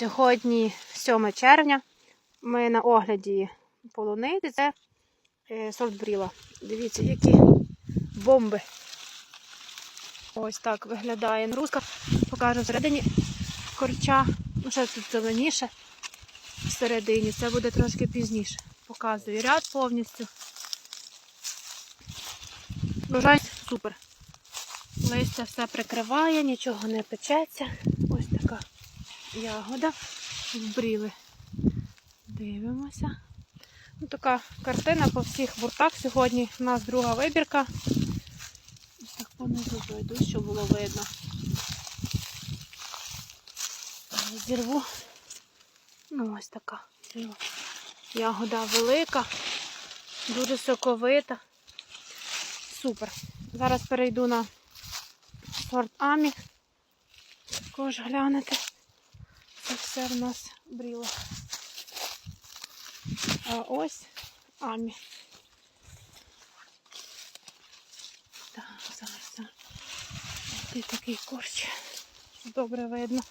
Сьогодні 7 червня. Ми на огляді полуниці. Це е, софтбріла. Дивіться, які бомби. Ось так виглядає нагрузка. Покажу всередині корча. Ну, ще тут зеленіше всередині. Це буде трошки пізніше. Показую ряд повністю. Вважаю, супер. Листя все прикриває, нічого не печеться. Ягода. Вбріли. Дивимося. Ну, така картина по всіх буртах. Сьогодні у нас друга вибірка. Ось так понизу пройду, щоб було видно. Зірву. Ну, ось така. Ягода велика, дуже соковита. Супер. Зараз перейду на сорт Амі. Також глянете. Це все в нас бріло. А ось Амі. Так, зараз. Ти такий корч. Добре видно.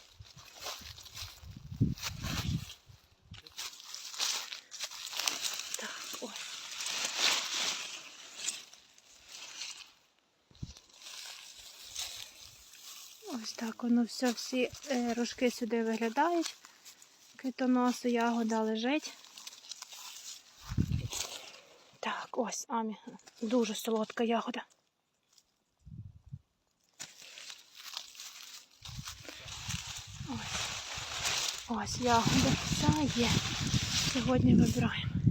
Ось так воно все, всі е, рожки сюди виглядають. Квітоноси, ягода лежить. Так, ось Амі. Дуже солодка ягода. Ось. Ось ягода вся є. Сьогодні вибираємо.